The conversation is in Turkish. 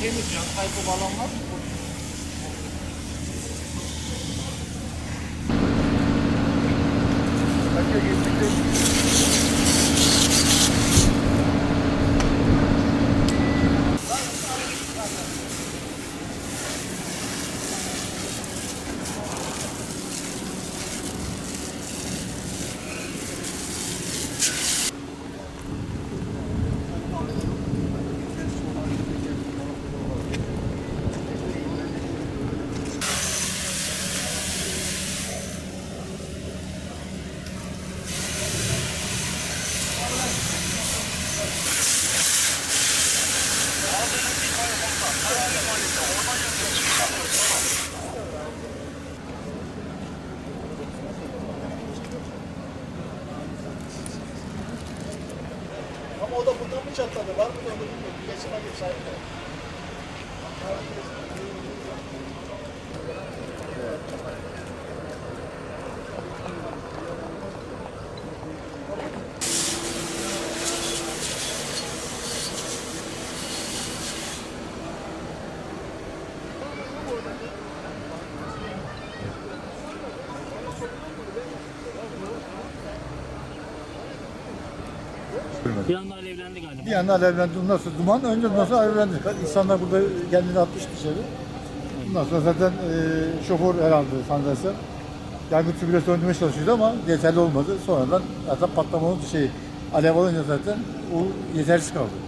temiz can kaybı falan var mı? Geçtikte. O da buradan mı çatladı? Var mı da onu bilmiyorum. Geçin hadi sahip ol. Bir anda alevlendi galiba. Bir anda alevlendi. Sonra duman önce sonra alevlendi. İnsanlar burada kendini atmış dışarı. Ondan sonra zaten e, şoför herhalde sanırsam yangın tübüyle söndürmeye çalışıyordu ama yeterli olmadı. Sonradan zaten patlama oldu şey alev alınca zaten o yetersiz kaldı.